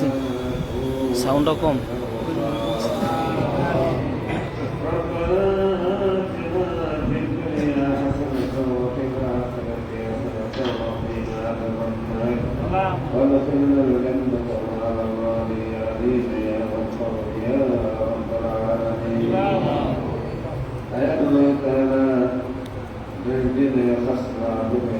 পারতেছি সাউন্ডও কম Yeah.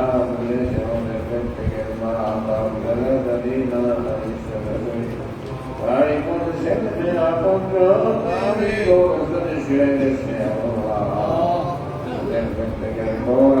Lord.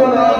ونعوذ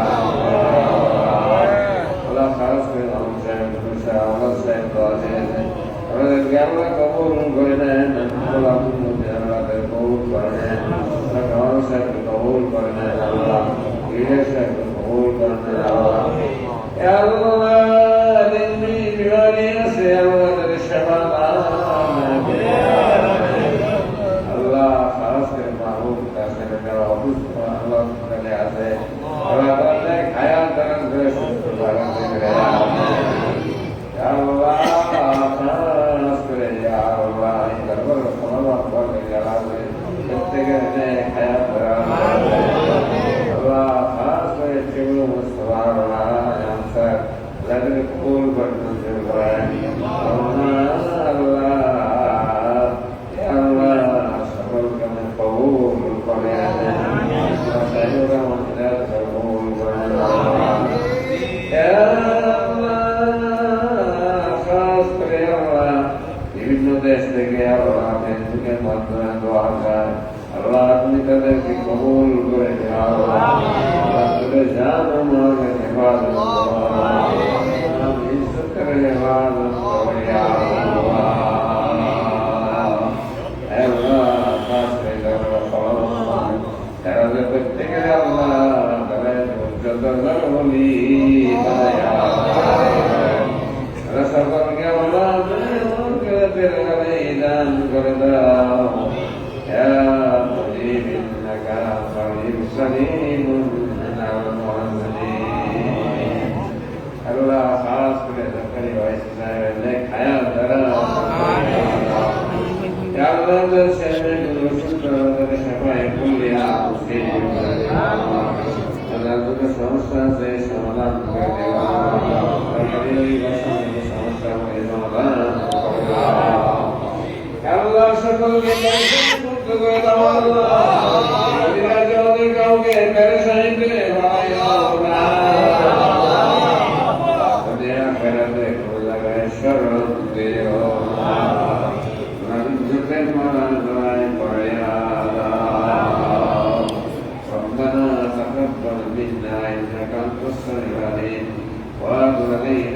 আমাদেরকে কবুল করে দাও রাসুলের জান আমাকে হেফাজত নাম ইজ্জত করে হেফাজত করে প্রত্যেকে আল্লাহ তাদের যত বলি সকলকে আল্লাহ করে দাও মুরসালিন আল্লাহ খাস করে জাকারি ভাই সাহেবের নেখায়া দ্বারা আল্লাহ যে ছেলে গুলো সুন্দর সেবায় বলিয়া আল্লাহ দুটো সমস্যা আছে সমাধান করে দেওয়া সমস্যা করে সমাধান আল্লাহ সকলকে إنك أنت السميع العليم وأتوب إليك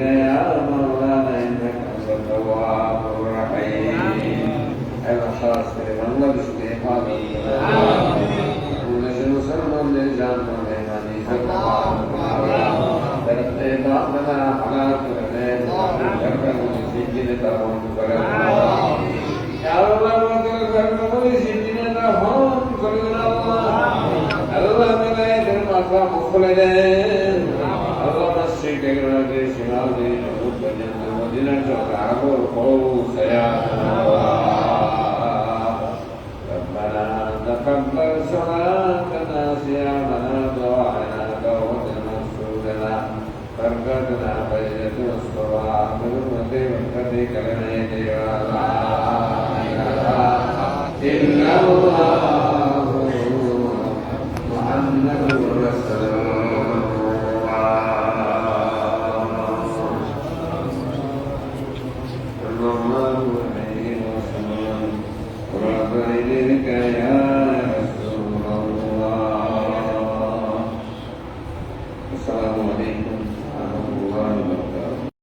আল্লাহ মাফ করে দেন আল্লাহ তাসরিক এগুলো দিয়ে সিনাল দিয়ে মদিনার চক্র আগর হও সায়া